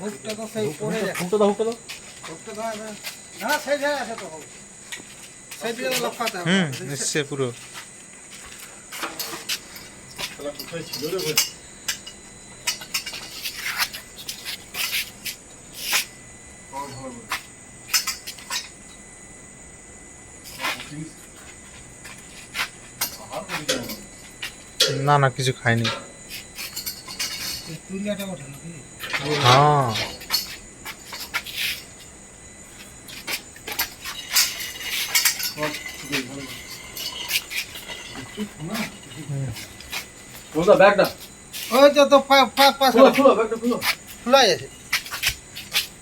হুকটা তো সেই পড়ে যায় হুকটা দাও হুকটা দাও। হুকটা তো না সেই জায়গায় আছে তো। হুক। সেই দিকে লক্ষাতে হবে। হুম এসছে পুরো। শালা কোথায় ছিল রে ভাই না না কিছু খাইনি। হ্যাঁ ব্যাগটা ওই তো খুলো খুলো ব্যাগটা খুলো খোলাই আছে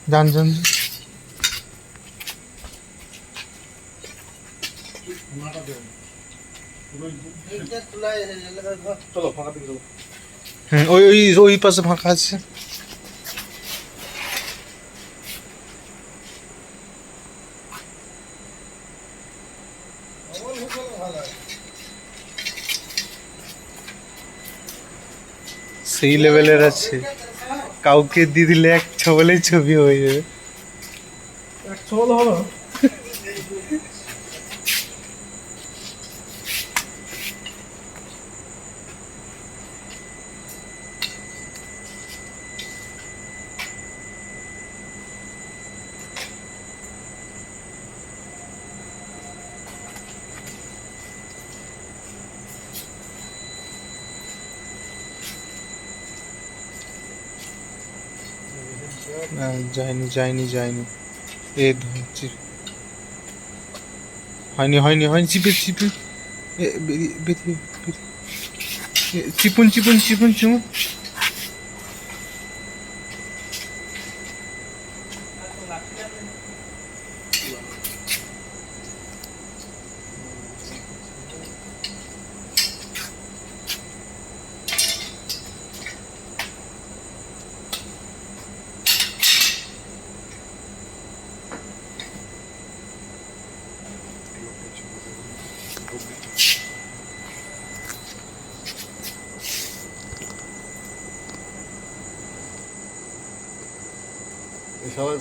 জান জান এইটা আছে চলো ফাঁকা দিকে চলো হুম ওই ওই ওই পাশে ফাঁকা আছে। সেই লেভেলের আছে। কাউকে দিয়ে দিলে এক ছবলেই ছবি হয়ে যাবে। এক চল হলো না, যায়নি যায়নি যায়নি। এ হয়নি হয়নি হয়নি চিপে চিপে। বেরিয়ে বেরিয়ে চিপুন চিপুন চিপুন চিপুন।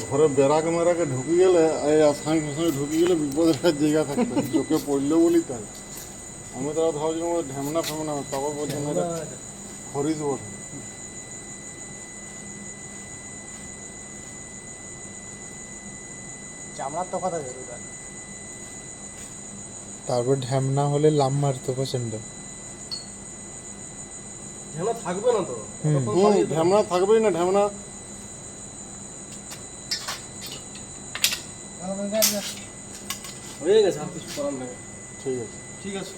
ঘরে বেড়াক মেরাকে ঢুকে গেলে, এই আসামি ঢুকে গেলে বিপদের জায়গা থাকবে চোখে পড়ল বলি তাই। আমি তো ভাবছিলাম ওই ঢেমনা ফেমনা, তারপর বলছেন এটা হরিদ বটে। চামড়ার তো কথা জরুরি আছে। ঢ্যাম না হলে লাম মারতো প্রচণ্ড ঢ্যামনা থাকবে না তো। হুম থাকবেই না যা। হয়ে গেছে আর কিছু করার নেই ঠিক আছে ঠিক আছে